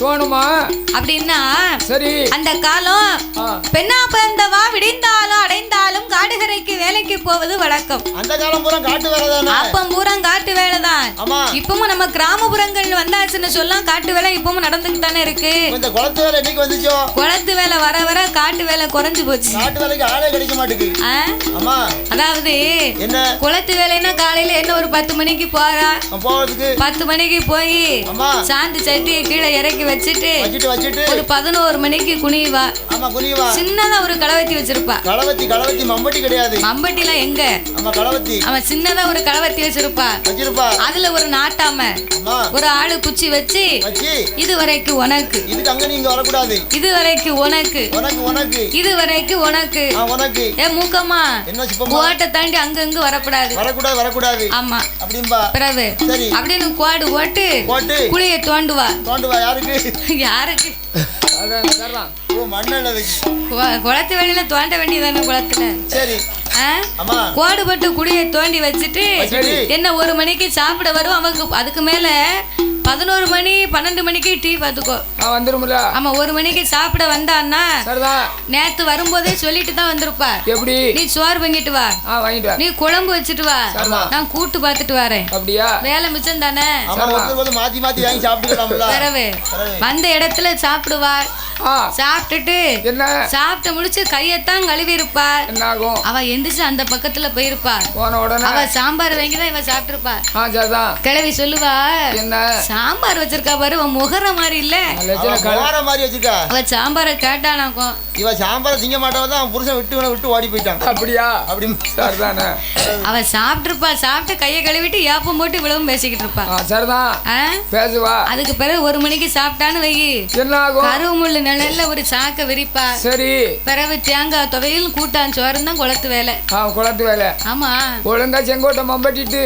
தோணுமா அப்படின்னா சரி. அந்த காலம் பெண்ணா பிறந்தவா விடிந்தாலும் காடுகரைக்கு வேலைக்கு போவது வழக்கம். அந்த காலம் பூரா காட்டு வேலை தானே? அப்பம் பூரா காட்டு வேலைதான் ஆமா. இப்பவும் நம்ம கிராமப்புறங்கள் வந்தாச்சுன்னு சொல்லலாம் காட்டு வேலை இப்பவும் நடந்துட்டு தானே இருக்கு. இந்த குளத்து வேலை என்னைக்கு வந்துச்சோ? குளத்து வேலை வர வர காட்டு வேலை குறைஞ்சு போச்சு. காட்டு வேலைக்கு ஆளே கிடைக்க மாட்டேங்குது? ஆமா. அதாவது என்ன? குளத்து வேலைன்னா காலையில என்ன ஒரு பத்து மணிக்கு போறா? போறதுக்கு? பத்து மணிக்கு போய் சாந்து சட்டியை கீழே இறக்கி வச்சுட்டு ஒரு பதினோரு மணிக்கு குனிவா. ஆமா குனிவா. சின்னதா ஒரு களவத்தி வச்சிருப்பா. களவத்தி களவத்தி மம்பட்டி கிடையாது. மம்பட்டிலாம் எங்க? ஆமா களவத்தி அவன் சின்னதா ஒரு களவத்தி வச்சிருப்பா. வச்சிருப்பா. அதுல ஒரு நாட்டாம ஒரு ஆளு குச்சி வச்சு இது வரைக்கும் உனக்கு. இதுக்கு அங்க நீங்க வரக்கூடாது. இது வரைக்கும் உனக்கு. உனக்கு உனக்கு. இது வரைக்கும் உனக்கு உனக்கு. ஏ மூக்கம்மா. என்ன சிப்பமா கோட்டை தாண்டி அங்கங்க வரக்கூடாது. வரக்கூடாது வரக்கூடாது. ஆமா. அப்படின்பா. பிறகு சரி. அப்படின்னு கோடு போட்டு போட்டு. குழிய தோண்டுவா. தோண்டுவா யாருக்கு? யாருக்கு? அதான் குளத்து வெளியில தோண்ட வேண்டியதானே குளத்துல? சரி. ஆ? ஆமா கோடு போட்டு குழியை தோண்டி வச்சுட்டு என்ன ஒரு மணிக்கு சாப்பிட வரும் அவங்க அதுக்கு மேல பதினோரு மணி பன்னெண்டு மணிக்கு டீ பார்த்துக்கோ ஆ வந்துருமுல. ஆமா ஒரு மணிக்கு சாப்பிட வந்தான்னா நேத்து வரும்போதே சொல்லிட்டு தான் வந்திருப்பா எப்படி? நீ சோறு வாங்கிட்டு வா. நீ குழம்பு வச்சுட்டு வா. நான் கூட்டு பார்த்துட்டு வரேன். அப்படியா? வேலை மிச்சம் தானே? ஆமா ஒருத்தர் வந்து மாத்தி மாத்தி வாங்கி சாப்பிட்டுக்கலாம்ல. பிறவு வந்த இடத்துல சாப்பிடுவா ஆ. சாப்பிட்டுட்டு என்ன? சாப்பிட்டு முடிச்சு கையத்தான் கழுவி இருப்பா என்ன ஆகும் அவ எந்திரிச்சு அந்த பக்கத்துல போயிருப்பா. போன உடனே? அவ சாம்பார் வாங்கி தான் இவ சாப்பிட்டுருப்பா. ஆ சரிதான். கிழவி சொல்லுவா என்ன? சாம்பார் வச்சிருக்கா பாரு உன் முகர மாதிரி இல்ல. மாதிரி வச்சிருக்கா. அவ சாம்பாரை கேட்டானாக்கும். இவ சாம்பார திங்க மாட்டவ தான் அவன் புருஷன் விட்டு விட்டு ஓடி போயிட்டான். அப்படியா? அப்படி சரிதானே. அவ சாப்பிட்டுருப்பா சாப்பிட்டு கையை கழுவிட்டு ஏப்பம் போட்டு இவ்வளவும் பேசிக்கிட்டு இருப்பா. ஆ சரிதான்? பேசுவா. அதுக்கு பிறகு ஒரு மணிக்கு சாப்பிட்டான்னு வை என்ன ஆகும் கருமுள்ளு நிழல்ல ஒரு சாக்க விரிப்பா. சரி. பிறகு தேங்காய் துவையில் கூட்டான் சோறு தான் குளத்து வேலை. ஆ குளத்து வேலை. ஆமா. ஒழுங்கா செங்கோட்டை மம்பட்டிட்டு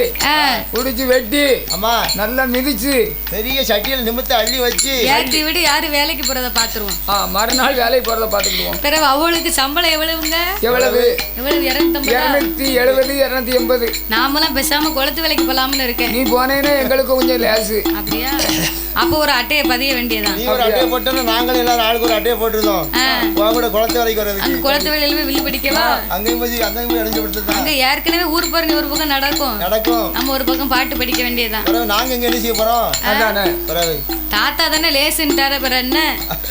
குடிச்சு வெட்டி ஆமா நல்லா மிதிச்சு. பெரிய சட்டியில் நிமித்த அள்ளி வச்சு. ஏத்தி விடு யாரு வேலைக்கு போறத பாத்துருவோம் ஆ மறுநாள் வேலைக்கு போறத பாத்துக்கிடுவோம் பிறகு அவளுக்கு சம்பளம் எவ்வளவுங்க? எவ்வளவு? எவ்வளவு இருநூத்தி எழுபது இருநூத்தி எண்பது. நாமெல்லாம் பேசாம குளத்து வேலைக்கு போலாம்னு இருக்கேன். நீ போனேன்னா எங்களுக்கு கொஞ்சம் லேசு. அப்படியா? அப்போ ஒரு அட்டையை பதிய வேண்டியதான் நீ ஒரு அட்டையை போட்டோன்னா நாங்களும் எல்லாரும் ஆளுக்கு ஒரு அட்டையை போட்டுருந்தோம். உன் கூட குளத்து வேலைக்கு அங்க வர்றதுக்கு குளத்து வேலையில போய் வில்லு பிடிக்கவா? அங்கேயும் போய் அங்கேயும் போய் அடைஞ்சு படுத்துதான் அங்க ஏற்கனவே ஊர் போறனி ஒரு பக்கம் நடக்கும். நடக்கும். நம்ம ஒரு பக்கம் பாட்டு படிக்க வேண்டியதுதான். பிறகு நாங்க எங்க என்ன செய்ய போறோம்? அதானே பிறகு. தாத்தா தானே லேசுன்ட்டாரு பிற என்ன?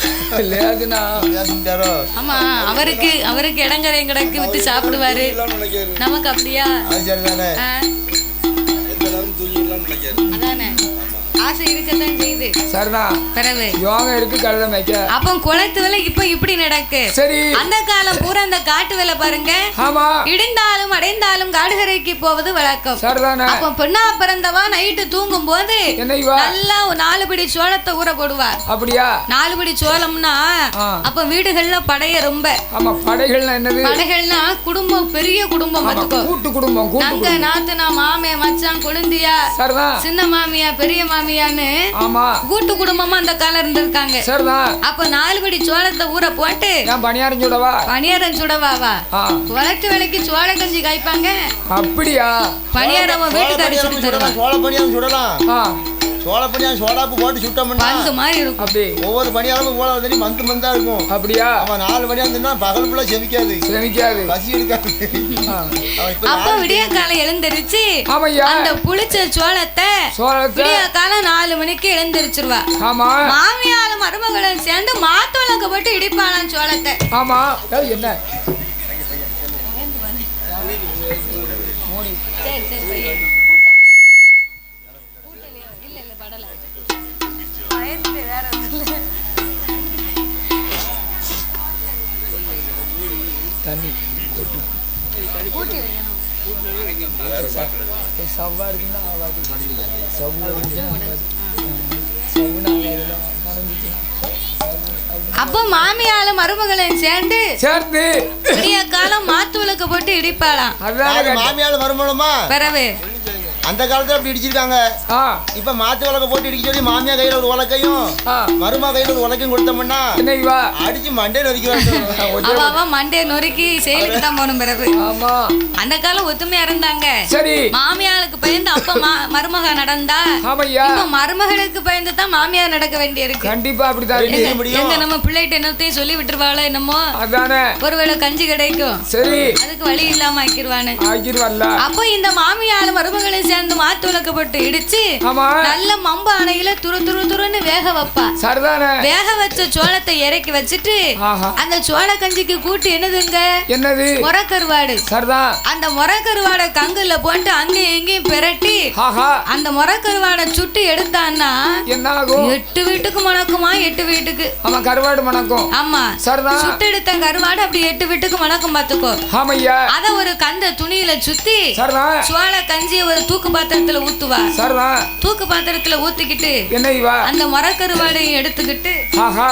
லேசுனா பேசிட்டாரோ ஆமா அவருக்கு அவருக்கு இடங்கரையும் கிடக்கு விட்டு சாப்பிடுவாரு. நமக்கு அப்படியா? சரிதானே. அதானே? ஆசை இருக்கத்தான் செய்யுது. சரிதான் பிறகு? யோகா இருக்கு கழுத மேய்க்க. அப்போ குளத்து வேலை இப்ப இப்படி நடக்கு. சரி. அந்த காலம் பூரா அந்த காட்டு வேலை பாருங்க. ஆமா. இடிந்தாலும் அடைந்தாலும் காடுகரைக்கு போவது வழக்கம். சரிதானே. அப்ப பெண்ணா பிறந்தவா நைட்டு தூங்கும் போது நல்லா நாலு பிடி சோளத்தை ஊற போடுவா. அப்படியா? நாலு பிடி சோளம்னா. அப்ப வீடுகள்ல படைய ரொம்ப. ஆமா படைகள்னா என்னது? படைகள்னா குடும்பம் பெரிய குடும்பம் பாத்துக்கோ கூட்டு குடும்பம் குடும்பம். நாத்தனா மாமே மச்சான் குழந்தையா சின்ன மாமியா பெரிய மாமியான்னு ஆமா. கூட்டு குடும்பமா அந்த காலம் இருந்திருக்காங்க. சரிதான் அப்ப நாலு படி சோளத்தை ஊற போட்டு நான் பணியாரம் சுடவா? பணியாரம் சுடவாவா குளத்து வேலைக்கு சோள கஞ்சி காய்ப்பாங்க. அப்படியா? பணியாரம் வீட்டுக்காரி சுட்டு தருவா சோள பணியாரம் சுடலாம் சோள பணியாரம் சோடாப்பு போட்டு சுட்டோம்னா பந்து மாதிரி இருக்கும். அப்படி ஒவ்வொரு பணியாரமும் போல வந்து மந்து மந்தா இருக்கும். அப்படியா? அவன் நாலு மணியாரம் தின்னா பகல் ஃபுல்லா செமிக்காது செமிக்காது பசி எடுக்காது. அப்போ விடிய காலம் எழுந்திருச்சு அந்த புளிச்ச சோளத்தை சோளத்தை? விடிய காலம் நாலு மணிக்கு எழுந்திருச்சிருவா. ஆமா. மாமியாலும் மருமகளும் சேர்ந்து மாத்தோளக்க போட்டு இடிப்பாளாம் சோளத்தை. ஆமா. என்ன? சரி சரி. தண்ணி. கூட்டி இருக்குன்னா ஆகாது. அப்போ மாமியாலும் மருமகளும் சேர்ந்து சேர்ந்து. விடிய காலம் மாத்து விளக்கு போட்டு இடிப்பாளாம். மாமியார் மருமணமா பிறவு. அந்த காலத்துல அப்படி இடிச்சிருக்காங்க. இப்ப மாத்து உலக போட்டு இடிக்க சொல்லி மாமியா கையில ஒரு உலக்கையும் மருமா கையில ஒரு உலக்கையும் கொடுத்தோம்னா அடிச்சு அவ அவ மண்டே நொறுக்கி செயலுக்கு தான் போகணும் பிறகு. ஆமா. அந்த காலம் ஒத்துமையா இருந்தாங்க. சரி. மாமியாருக்கு பயந்து அப்ப மா- மருமக நடந்தா ஆமையா? இப்ப மருமகளுக்கு பயந்து தான் மாமியார் நடக்க கண்டிப்பா என்ன இருக்கு. செய்ய முடியும். எங்க நம்ம பிள்ளைகிட்ட என்னத்தையும் சொல்லி விட்டுருவாளோ என்னமோ? அதானே. ஒருவேளை கஞ்சி கிடைக்கும். சரி. அதுக்கு வழி இல்லாம ஆக்கிடுவானு ஆகிருவல்ல அப்போ இந்த மாமியார் மருமகளும் சேர்ந்து மாத்து விளக்கப்பட்டு இடிச்சு நல்ல மம்பு அணையில துரு துரு துருன்னு வேக வைப்பா. சரிதானே? வேக வச்ச சோளத்தை இறக்கி வச்சுட்டு அந்த சோள கஞ்சிக்கு கூட்டு என்னதுங்க? என்னது? முறக்கருவாடு. சரிதான் அந்த முறக்கருவாடை கங்குல போட்டு அங்கேயும் இங்கேயும் பிரட்டி அந்த முறக்கருவாடை சுட்டு எடுத்தான்னா என்ன ஆகும் எட்டு வீட்டுக்கு மணக்குமா? எட்டு வீட்டுக்கு. ஆமா கருவாடு மணக்கும். ஆமா. சரிதான் சுட்டு எடுத்த கருவாடு அப்படி எட்டு வீட்டுக்கு மணக்கும் பாத்துக்கோ. ஆமையா. அத ஒரு கந்த துணியில சுத்தி சோள கஞ்சிய ஒரு தூக்கு பாத்திரத்துல ஊத்துவா? சரிதான் தூக்கு பாத்திரத்துல ஊத்திக்கிட்டு என்ன இவா? அந்த மரக்கருவாடையும் எடுத்துக்கிட்டு ஆஹா.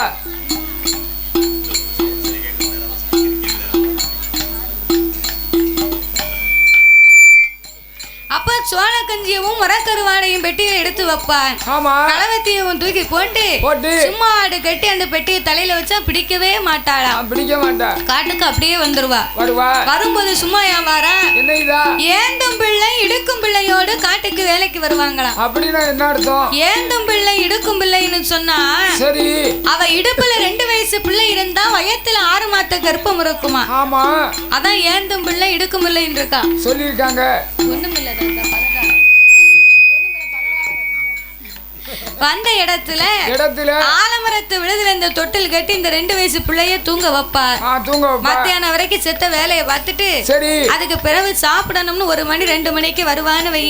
அப்ப சோள கஞ்சியவும் மரக்கருவாடையும் பெட்டியில எடுத்து வைப்பான். ஆமா. கலவத்தையும் தூக்கி போட்டு போட்டு. சும்மா ஆடு கட்டி அந்த பெட்டியை தலையில வச்சா பிடிக்கவே மாட்டாளா பிடிக்க மாட்டேன் காட்டுக்கு அப்படியே வந்துருவா. வருவா. வரும்போது சும்மா ஏன் வாரா. என்ன இதா? ஏந்தும் பிள்ளை இடுக்கும் பிள்ளையோடு காட்டுக்கு வேலைக்கு வருவாங்களாம். அப்படின்னா என்ன அர்த்தம்? ஏந்தும் பிள்ளை இடுக்கும் பிள்ளைன்னு சொன்னா சரி. அவ இடுப்புல ரெண்டு வயசு பிள்ளை இருந்தா வயத்துல ஆறு மாத்த கர்ப்பம் இருக்குமா? ஆமா. அதான் ஏந்தும் பிள்ளை இடுக்கும் பிள்ளைன்னு இருக்கா. சொல்லியிருக்காங்க. ஒண்ணுமில்ல, வந்த இடத்துல இடத்துல ஆலமரத்து விழுதுல இந்த தொட்டில் கட்டி இந்த ரெண்டு வயசு பிள்ளைய தூங்க வைப்பா. தூங்க. மத்தியானம் வரைக்கும் செத்த வேலையை பார்த்துட்டு சரி. அதுக்கு பிறகு சாப்பிடணும்னு ஒரு மணி ரெண்டு மணிக்கு வருவான்னு வை.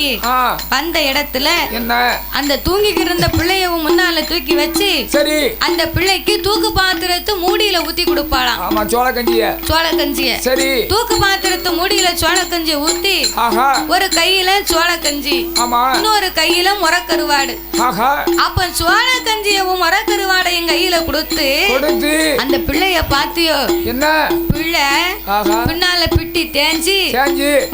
வந்த இடத்துல என்ன? அந்த தூங்கிக்கிட்டு இருந்த பிள்ளையவும் முன்னால தூக்கி வச்சு சரி. அந்த பிள்ளைக்கு தூக்கு பாத்திரத்து மூடியில ஊத்தி கொடுப்பாளாம். ஆமா சோள கஞ்சிய. சோள கஞ்சிய. சரி. தூக்கு பாத்திரத்து மூடியில சோள கஞ்சிய ஊத்தி ஒரு கையில சோள கஞ்சி. ஆமா. இன்னொரு கையில முறக்கருவாடு. ஆஹா. அப்ப சோள கஞ்சியவும் முறக்கருவாடையும் கையில கொடுத்து கொடுத்து. அந்த பிள்ளைய பாத்தியோ என்ன? பிள்ளை ஆஹா. பின்னால பிட்டி தேஞ்சி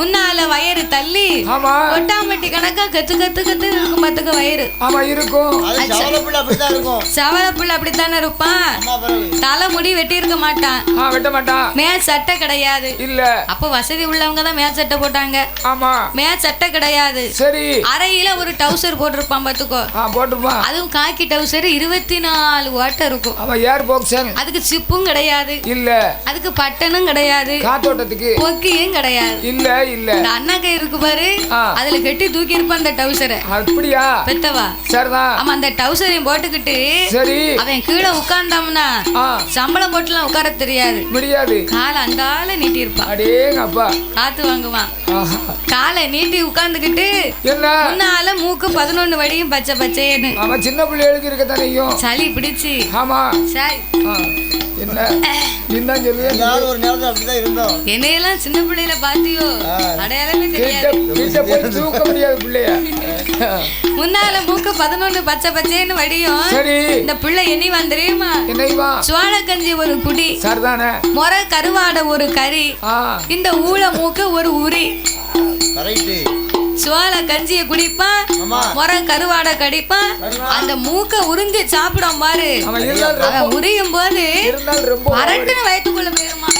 முன்னால வயிறு தள்ளி ஆமா. ஒட்டாமட்டி கணக்கா கத்து கத்து கத்து இருக்கும் பத்துக்கு வயிறு. ஆமா இருக்கும். அது சவல பிள்ளை அப்படித்தான் இருக்கும். சவல பிள்ளை அப்படித்தானே இருப்பான்? அம்மா பிறகு? தலை முடி வெட்டி இருக்க மாட்டான். ஆ வெட்ட மாட்டான். மே சட்டை கிடையாது. இல்ல. அப்ப வசதி உள்ளவங்க தான் மே சட்டை போட்டாங்க. ஆமா. மே சட்டை கிடையாது. சரி. அறையில ஒரு டவுசர் போட்டிருப்பான் பாத்துக்கோ. ஆ போட்டுருப்பான். அதுவும் காக்கி டவுசர் இருபத்தி நாலு ஓட்டம் இருக்கும். ஆமா ஏர் பாக்ஸன் அதுக்கு சிப்பும் கிடையாது. இல்ல. அதுக்கு பட்டனும் கிடையாது. காத்தோட்டத்துக்கு. பொக்கியும் கிடையாது. இல்ல இல்ல. இந்த அண்ணா கை இருக்கு பாரு. அதுல கட்டி தூக்கி இருப்பான் அந்த டவுசரை அப்படியா? பெத்தவா? சரிதான் ஆமா அந்த டவுசரையும் போட்டுக்கிட்டு சரி. அவன் கீழே உட்கார்ந்தாம்னா சம்பளம் போட்டுலாம் உட்கார தெரியாது. முடியாது. காலை அந்த ஆளை நீட்டி இருப்பான் அடேங்க அப்பா காத்து வாங்குவான். காலை நீட்டி உட்கார்ந்துக்கிட்டு என்ன? முன்னால மூக்கு பதினொன்னு வடியும் பச்சை பச்சைன்னு. ஆமா சின்ன பிள்ளைகளுக்கு இருக்கத்தானையும் சளி பிடிச்சு. ஆமா. சரி ஆ, என்ன? நீதான் சொல்லுவேன் எல்லாரும் ஒரு நேரத்துல அப்படிதான் இருந்தோம். என்னையெல்லாம் சின்ன பிள்ளையில பாத்தியோ அடையாளமே தெரியாது. கிட்ட போய் தூக்க முடியாது பிள்ளைய. முன்னால மூக்கு பதினொன்னு பச்சை பச்சைன்னு வடியும். சரி. இந்த பிள்ளை எண்ணி தெரியுமா? என்னைவா கஞ்சி ஒரு குடி. சரிதானே. முறை கருவாடை ஒரு கறி. இந்த ஊழ மூக்க ஒரு உரி. கரெக்டு சோள கஞ்சிய குடிப்பான் ஆமா. முறை கருவாடை கடிப்பான் அந்த மூக்க உறிஞ்சி சாப்பிடும் பாரு. அவன் உரியும் போது அரட்டுன்னு வயிற்றுக்குள்ள போயிருமா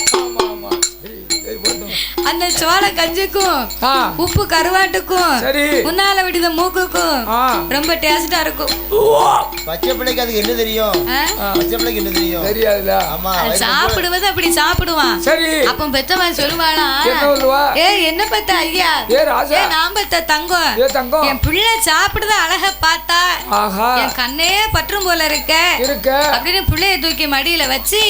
அந்த சோள கஞ்சிக்கும் உப்பு கருவாட்டுக்கும் சரி. முன்னால விடுத மூக்குக்கும் ரொம்ப டேஸ்டா இருக்கும். பச்சை பிள்ளைக்கு அதுக்கு என்ன தெரியும்? பச்சை பிள்ளைக்கு என்ன தெரியும்? தெரியாதுல ஆமா சாப்பிடுவது அப்படி சாப்பிடுவான். சரி. அப்ப பெத்தவன் சொல்லுவானா? ஏ என்ன பெத்த ஐயா? ஏ நான் பெத்த தங்கம். ஏ தங்கம். என் பிள்ளை சாப்பிடுத அழக பார்த்தா ஆஹா. என் கண்ணே பற்றும் போல இருக்க. இருக்க. அப்படின்னு பிள்ளைய தூக்கி மடியில வச்சு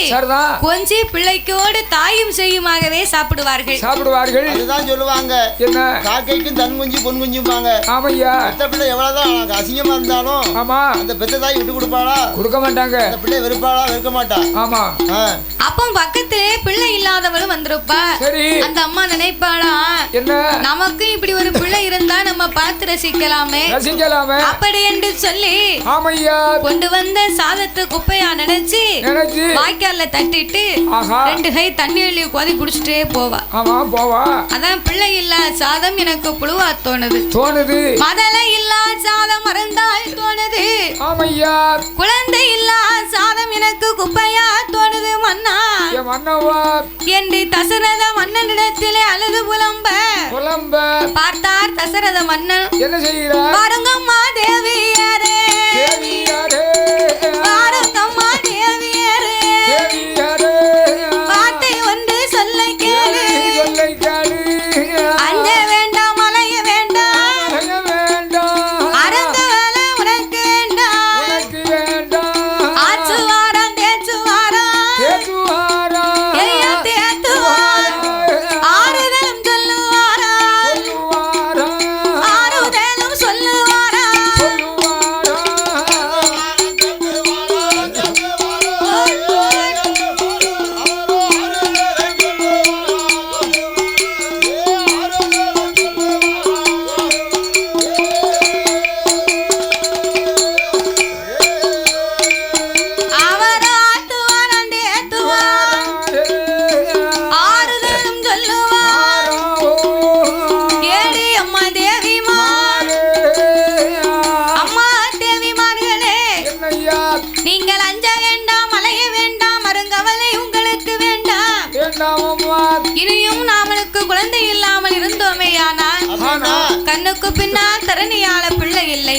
கொஞ்சி பிள்ளைக்கோடு தாயும் செய்யுமாகவே சாப்பிடுவார்கள். சாப்பிடுவார்கள் அதுதான் சொல்லுவாங்க. என்ன? காக்கைக்கும் தன் குஞ்சு பொன் குஞ்சும்பாங்க ஆமையா? பெத்த பிள்ளை எவ்வளவுதான் அசிங்கமா இருந்தாலும் ஆமா. அந்த பெத்த தாய் விட்டு கொடுப்பாளா? கொடுக்க மாட்டாங்க. அந்த பிள்ளை வெறுப்பாளா? வெறுக்க மாட்டா. ஆமா. அப்போ பக்கத்திலே பிள்ளை இல்லாதவளும் வந்திருப்பா. சரி. அந்த அம்மா நினைப்பாளா? என்ன? நமக்கு இப்படி ஒரு பிள்ளை இருந்தா நம்ம பார்த்து ரசிக்கலாமே. ரசிக்கலாமே. அப்படி என்று சொல்லி ஆமையா? கொண்டு வந்த சாதத்தை குப்பையா நினைச்சு நினைச்சு வாய்க்கால்ல தட்டிட்டு ரெண்டு கை தண்ணி அள்ளி கொதி குடிச்சிட்டே போவா. ஆமா போவா? அதான் பிள்ளை இல்லா சாதம் எனக்கு புழுவா தோணுது. தோணுது. மதலை இல்லா சாதம் மறந்தால் தோணுது. ஆமையா. குழந்தை இல்லா சாதம் எனக்கு குப்பையா தோணுது மன்னா. மன்னவா. என்று தசரத மன்னனிடத்திலே அழுது புலம்ப. புலம்ப. பார்த்தார் தசரத மன்னன். என்ன செய்கிறார்? பாருங்கம்மா தேவியாரே. தேவியாரே. பாருங்கம்மா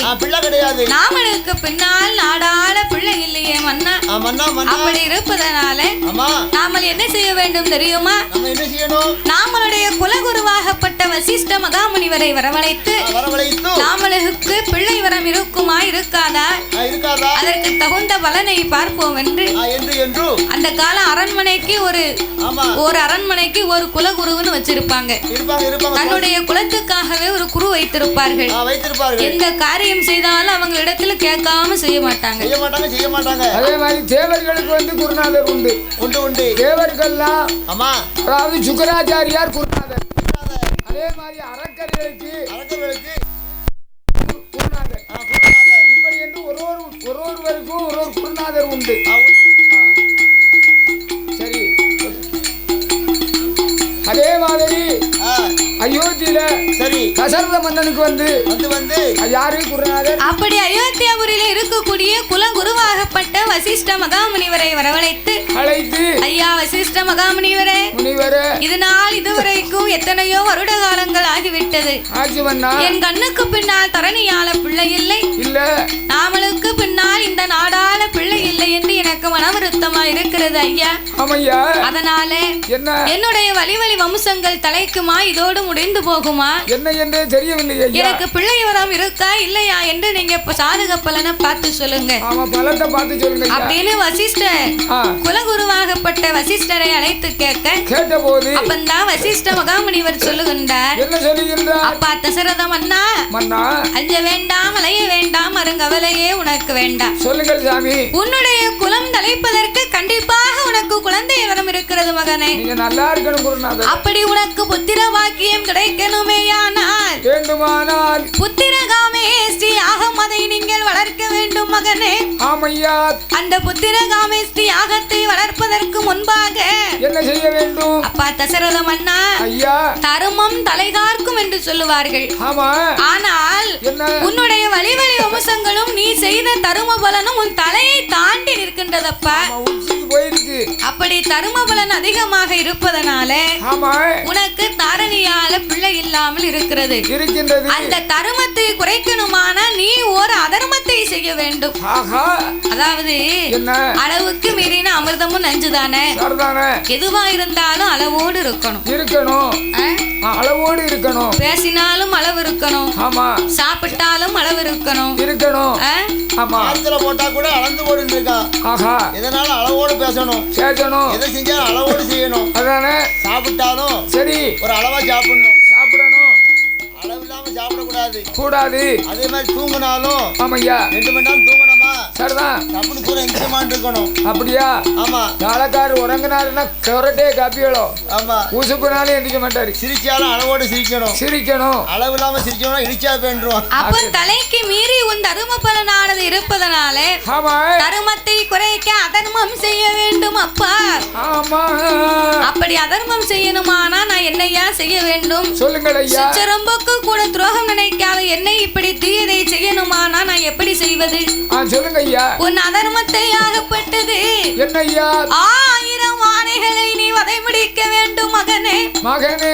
பிள்ளை பிள்ளை கிடையாது நாமனுக்கு பின்னால் நாடாள பிள்ளை இல்லையே? மன்னா அப்படி இருப்பதனால நாமல் என்ன செய்ய வேண்டும் தெரியுமா? நாமளுடைய குலகுருவாகப்பட்ட வசிஷ்ட மகாமுனிவரை வரவழைத்து நாமளுக்கு பிள்ளை வரம் இருக்குமா இருக்காதா? அதற்கு தகுந்த பலனை பார்ப்போம் என்று. அந்த கால அரண்மனைக்கு ஒரு ஒரு அரண்மனைக்கு ஒரு குலகுருன்னு வச்சிருப்பாங்க. தன்னுடைய குலத்துக்காகவே ஒரு குரு வைத்திருப்பார்கள். எந்த காரியம் செய்தாலும் அவங்க இடத்துல கேட்காம செய்ய மாட்டாங்க. அதே மாதிரி தேவர்களுக்கு வந்து குருநாதர் உண்டு. உண்டு உண்டு. தேவர்கள்லாம் ஆமா. அதாவது சுக்கராச்சாரியார் குருநாதர். அதே மாதிரி குருநாதர். ஆ, குருநாதர். இப்படி என்று ஒரு ஒரு ஒரு ஒருவருக்கும் ஒரு ஒரு குருநாதர் உண்டு. சரி. அதே மாதிரி அயோத்தியில சரி தசரத மன்னனுக்கு வந்து வந்து வந்து யாரு குருநாதர்? அப்படி அயோத்தியாபுரியில இருக்கக்கூடிய குலகுருவாகப்பட்ட வசிஷ்ட மகாமுனிவரை வரவழைத்து அழைத்து ஐயா வசிஷ்ட மகாமுனிவரே முனிவர இது நாள் இதுவரைக்கும் எத்தனையோ வருட காலங்கள் ஆகிவிட்டது என் கண்ணுக்கு பின்னால் தரணியால பிள்ளை இல்லை. இல்ல. நாமளுக்கு பின்னால் இந்த நாடால பிள்ளை இல்லை என்று எனக்கு மனவருத்தமா இருக்கிறது ஐயா. அதனால என்ன? என்னுடைய வழி வழி வம்சங்கள் தலைக்குமா இதோடு முடிந்து போகுமா? என்ன என்றே தெரியவில்லை எனக்கு பிள்ளை வரம் இருக்கா இல்லையா என்று நீங்க சாதக பலனை பார்த்து சொல்லுங்க. அப்படின்னு வசிஷ்டர் குலகுருவாகப்பட்ட வசிஷ்டரை அழைத்து கேட்க கேட்ட போது அப்பந்தான் வசிஷ்ட மகாமுனிவர் சொல்லுகின்றார். என்ன சொல்லுகின்றார்? அப்பா தசரதம் அண்ணா மன்னா? அஞ்ச வேண்டாம் அலைய வேண்டாம் அருங்கவலையே உனக்கு வேண்டாம். சொல்லுங்கள் சாமி. உன்னுடைய குலம் தலைப்பதற்கு கண்டிப்பாக உனக்கு குழந்தை வரம் இருக்கிறது மகனே. நல்லா இருக்கணும் அப்படி உனக்கு புத்திர வாக்கியம் கிடைக்கணுமேயானால் வேண்டுமானால் ஆகம் அதை நீங்கள் வளர்க்க வேண்டும் மகனே. ஆமையா அந்த புத்திரகாமே ஸ்ரீ யாகத்தை வளர்ப்பதற்கு முன்பாக என்ன செய்ய வேண்டும்? அப்பா தசரத மன்னா ஐயா. தருமம் தலைகார்க்கும் என்று சொல்லுவார்கள். ஆமா. ஆனால் உன்னுடைய வழி வழி வம்சங்களும் நீ செய்த தரும பலனும் உன் தலையை தாண்டி நிற்கின்றதப்பா. அப்படி தரும பலன் அதிகமாக இருப்பதனால ஆமா உனக்கு தாரணியால பிள்ளை இல்லாமல் இருக்கிறது. இருக்கின்றது. அந்த தருமத்தை குறைக்கணுமான நீ ஒரு அதர்மத்தை செய்ய வேண்டும். ஆஹா. அதாவது என்ன? அளவுக்கு மீறின அமிர்தமும் நஞ்சுதானே? சரிதானே? எதுவா இருந்தாலும் அளவோடு இருக்கணும். இருக்கணும். அளவோடு இருக்கணும். பேசினாலும் அளவு இருக்கணும். ஆமா. சாப்பிட்டாலும் அளவு இருக்கணும். இருக்கணும்? ஆமா. ஆத்துல போட்டா கூட அளந்து போட்டு இருக்கான் ஆஹா. எதனாலும் அளவோடு பேசணும்? கேட்கணும் எதை செஞ்சாலும் அளவோடு செய்யணும். அதானே? சாப்பிட்டாலும் சரி. ஒரு அளவா சாப்பிடணும். சாப்பிடணும். அளவு சாப்பிடக்கூடாது. கூடாது. அதே மாதிரி தூங்கினாலும் ஆமையா ரெண்டு மணி நேரம் தூங்கணுமா? சரிதான். தப்புன்னு கூட எந்திரமான் இருக்கணும். அப்படியா? ஆமா. நாளக்காரு உறங்கினாருன்னா கொரட்டே காப்பியளோ ஆமா. ஊசுப்புனாலும் எந்திரிக்க மாட்டாரு. சிரிச்சாலும் அளவோடு சிரிக்கணும். சிரிக்கணும். அளவு இல்லாம சிரிச்சோம்னா இடிச்சா பேண்டுருவோம் அப்போ தலைக்கு மீறி உன் தரும பலனானது இருப்பதனாலே ஆமா. தருமத்தை குறைக்க அதர்மம் செய்ய வேண்டும் அப்பா. ஆமா. அப்படி அதர்மம் செய்யணுமானா நான் என்னையா செய்ய வேண்டும்? சொல்லுங்கள் ஐயா. சிற்றரம்புக்கு கூட துரோகம் நினைக்காத என்னை இப்படி தீயதை செய்யணுமானா நான் எப்படி செய்வது? சொல்லுங்க ஐயா. உன் அதர்மத்தை ஆகப்பட்டது. என்ன ஐயா ஆயிரம் ஆணைகளை நீ வதை முடிக்க வேண்டும். மகனே. மகனே.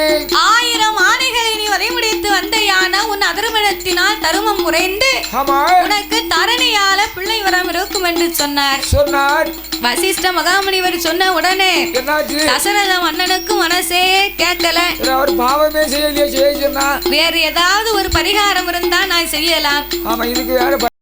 ஆயிரம் ஆணைகளை நீ வதை முடித்து வந்தையானா உன் அதர்மணத்தினால் தருமம் குறைந்து உனக்கு தரணியால பிள்ளை வரம் இருக்கும் என்று சொன்னார். சொன்னார். வசிஷ்ட மகாமுனிவர் சொன்ன உடனே தசரத மன்னனுக்கு மனசே கேட்கல. அவர் பாவமே செய்யலையே செய்ய சொன்னா. வேறு ஏதாவது ஒரு பரிகாரம் இருந்தா நான் செய்யலாம். ஆமா இதுக்கு வேற